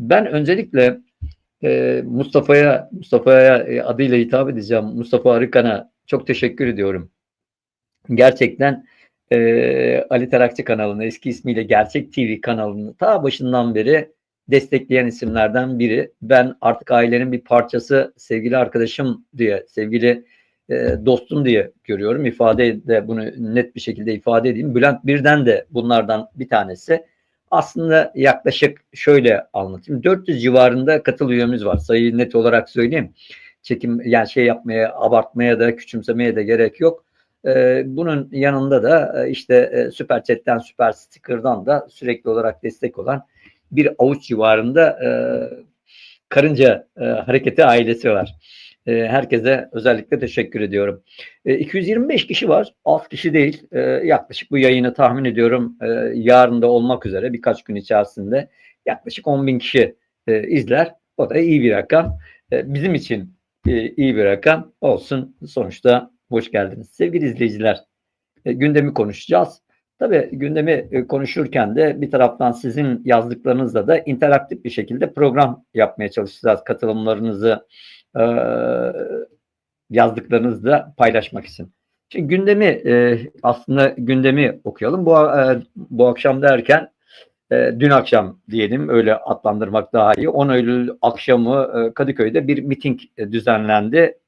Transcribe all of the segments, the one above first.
Ben öncelikle e, Mustafa'ya Mustafa'ya e, adıyla hitap edeceğim. Mustafa Arıkan'a çok teşekkür ediyorum. Gerçekten e, Ali Tarakçı kanalını eski ismiyle Gerçek TV kanalını ta başından beri destekleyen isimlerden biri. Ben artık ailenin bir parçası, sevgili arkadaşım diye, sevgili e, dostum diye görüyorum. İfade de bunu net bir şekilde ifade edeyim. Bülent Birden de bunlardan bir tanesi. Aslında yaklaşık şöyle anlatayım. 400 civarında katıl üyemiz var. Sayıyı net olarak söyleyeyim. Çekim yani şey yapmaya, abartmaya da küçümsemeye de gerek yok. Ee, bunun yanında da e, işte e, Süper Chat'ten, Süper Sticker'dan da sürekli olarak destek olan bir avuç civarında e, karınca e, hareketi ailesi var. E, herkese özellikle teşekkür ediyorum. E, 225 kişi var. Az kişi değil. E, yaklaşık bu yayını tahmin ediyorum e, yarın da olmak üzere birkaç gün içerisinde yaklaşık 10 bin kişi e, izler. O da iyi bir rakam. E, bizim için e, iyi bir rakam olsun. Sonuçta hoş geldiniz. Sevgili izleyiciler, gündemi konuşacağız. Tabii gündemi konuşurken de bir taraftan sizin yazdıklarınızla da interaktif bir şekilde program yapmaya çalışacağız. Katılımlarınızı e, yazdıklarınızla paylaşmak için. Şimdi gündemi e, aslında gündemi okuyalım. Bu e, bu akşam derken e, dün akşam diyelim öyle adlandırmak daha iyi. 10 Eylül akşamı e, Kadıköy'de bir miting e, düzenlendi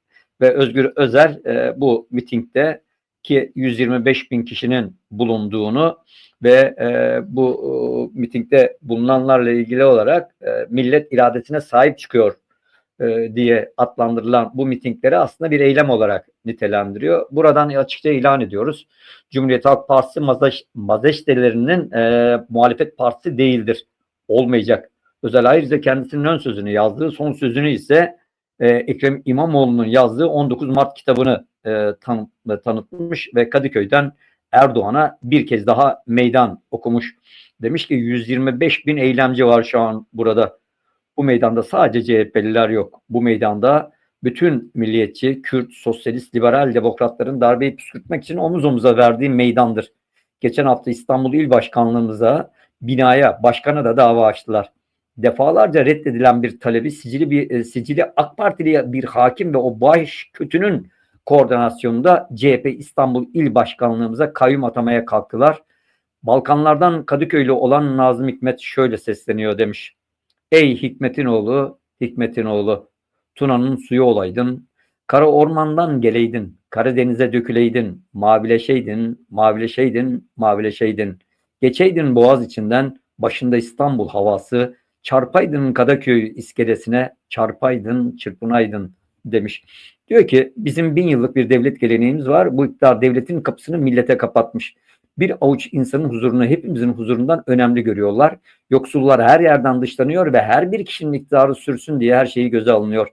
ve Özgür Özel e, bu mitingde ki 125 bin kişinin bulunduğunu ve e, bu e, mitingde bulunanlarla ilgili olarak e, millet iradesine sahip çıkıyor e, diye adlandırılan bu mitingleri aslında bir eylem olarak nitelendiriyor. Buradan açıkça ilan ediyoruz. Cumhuriyet Halk Partisi Mazeş, Mazeştelerinin e, muhalefet partisi değildir. Olmayacak. Özel ayrıca kendisinin ön sözünü yazdığı, son sözünü ise e, Ekrem İmamoğlu'nun yazdığı 19 Mart kitabını e, tan tanıtmış ve Kadıköy'den Erdoğan'a bir kez daha meydan okumuş. Demiş ki 125 bin eylemci var şu an burada. Bu meydanda sadece CHP'liler yok. Bu meydanda bütün milliyetçi, Kürt, sosyalist, liberal demokratların darbeyi püskürtmek için omuz omuza verdiği meydandır. Geçen hafta İstanbul İl Başkanlığımıza, binaya, başkana da dava açtılar. Defalarca reddedilen bir talebi sicili bir e, sicili AK Partili bir hakim ve o baş kötünün koordinasyonunda CHP İstanbul İl Başkanlığımıza kayyum atamaya kalktılar. Balkanlardan Kadıköylü olan Nazım Hikmet şöyle sesleniyor demiş. Ey Hikmet'in oğlu, Hikmet'in oğlu, Tuna'nın suyu olaydın, kara ormandan geleydin, Karadeniz'e döküleydin, mavileşeydin, mavileşeydin, mavileşeydin. Geçeydin boğaz içinden, başında İstanbul havası, çarpaydın Kadıköy iskelesine, çarpaydın, çırpınaydın demiş. Diyor ki bizim bin yıllık bir devlet geleneğimiz var. Bu iktidar devletin kapısını millete kapatmış. Bir avuç insanın huzurunu hepimizin huzurundan önemli görüyorlar. Yoksullar her yerden dışlanıyor ve her bir kişinin iktidarı sürsün diye her şeyi göze alınıyor.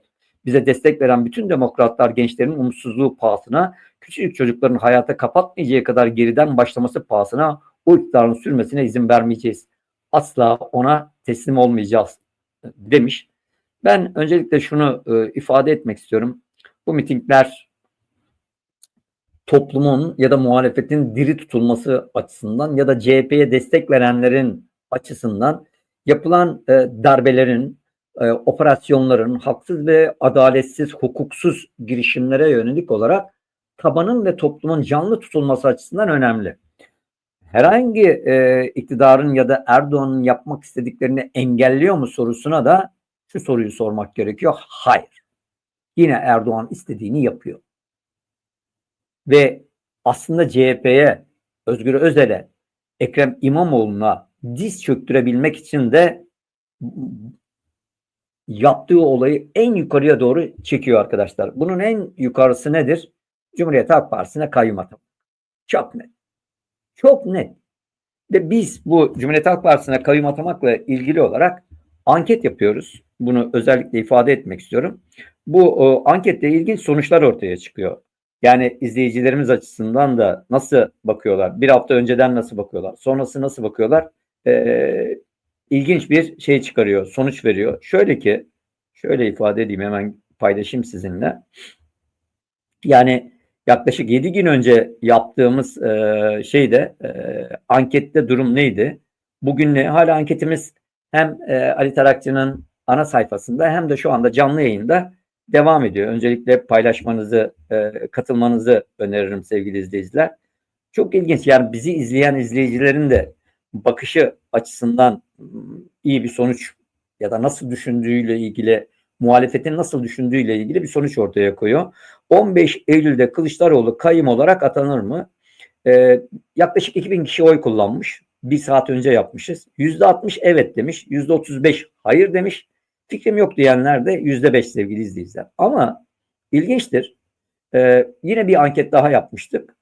Bize destek veren bütün demokratlar gençlerin umutsuzluğu pahasına, küçücük çocukların hayata kapatmayacağı kadar geriden başlaması pahasına o iktidarın sürmesine izin vermeyeceğiz. Asla ona teslim olmayacağız demiş. Ben öncelikle şunu e, ifade etmek istiyorum. Bu mitingler toplumun ya da muhalefetin diri tutulması açısından ya da CHP'ye destek verenlerin açısından yapılan e, darbelerin, e, operasyonların haksız ve adaletsiz, hukuksuz girişimlere yönelik olarak tabanın ve toplumun canlı tutulması açısından önemli. Herhangi e, iktidarın ya da Erdoğan'ın yapmak istediklerini engelliyor mu sorusuna da şu soruyu sormak gerekiyor. Hayır. Yine Erdoğan istediğini yapıyor. Ve aslında CHP'ye, Özgür Özel'e, Ekrem İmamoğlu'na diz çöktürebilmek için de yaptığı olayı en yukarıya doğru çekiyor arkadaşlar. Bunun en yukarısı nedir? Cumhuriyet Halk Partisi'ne kayyum atamak. Çok net. Çok net. Ve biz bu Cumhuriyet Halk Partisi'ne kayyum atamakla ilgili olarak anket yapıyoruz. Bunu özellikle ifade etmek istiyorum. Bu o, anketle ilgili sonuçlar ortaya çıkıyor. Yani izleyicilerimiz açısından da nasıl bakıyorlar? Bir hafta önceden nasıl bakıyorlar? Sonrası nasıl bakıyorlar? Ee, ilginç bir şey çıkarıyor, sonuç veriyor. Şöyle ki, şöyle ifade edeyim hemen paylaşayım sizinle. Yani yaklaşık 7 gün önce yaptığımız e, şeyde e, ankette durum neydi? Bugün ne? Hala anketimiz hem e, Ali Tarakçı'nın ana sayfasında hem de şu anda canlı yayında devam ediyor. Öncelikle paylaşmanızı, e, katılmanızı öneririm sevgili izleyiciler. Çok ilginç. Yani bizi izleyen izleyicilerin de bakışı açısından iyi bir sonuç ya da nasıl düşündüğüyle ilgili muhalefetin nasıl düşündüğüyle ilgili bir sonuç ortaya koyuyor. 15 Eylül'de Kılıçdaroğlu kayım olarak atanır mı? Ee, yaklaşık 2000 kişi oy kullanmış. Bir saat önce yapmışız. %60 evet demiş. %35 hayır demiş. Fikrim yok diyenler de %5 sevgili izleyiciler. Ama ilginçtir. Ee, yine bir anket daha yapmıştık.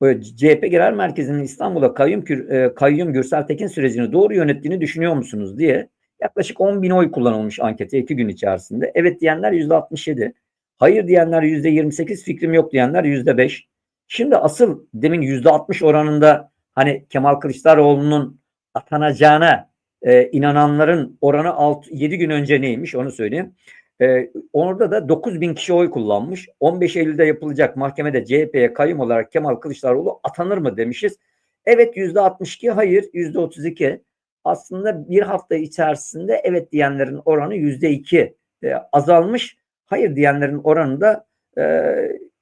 Böyle CHP Genel Merkezi'nin İstanbul'a kayyum, e, kayyum Gürsel Tekin sürecini doğru yönettiğini düşünüyor musunuz diye yaklaşık 10 bin oy kullanılmış ankete iki gün içerisinde. Evet diyenler %67. Hayır diyenler %28, fikrim yok diyenler %5. Şimdi asıl demin %60 oranında hani Kemal Kılıçdaroğlu'nun atanacağına e, inananların oranı 6, 7 gün önce neymiş onu söyleyeyim. E, orada da 9 bin kişi oy kullanmış. 15 Eylül'de yapılacak mahkemede CHP'ye kayyum olarak Kemal Kılıçdaroğlu atanır mı demişiz. Evet %62, hayır %32. Aslında bir hafta içerisinde evet diyenlerin oranı %2 e, azalmış. Hayır diyenlerin oranı da e,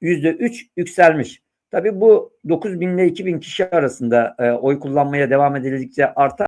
%3 yükselmiş. Tabii bu 9 bin ile 2 bin kişi arasında e, oy kullanmaya devam edildikçe artar.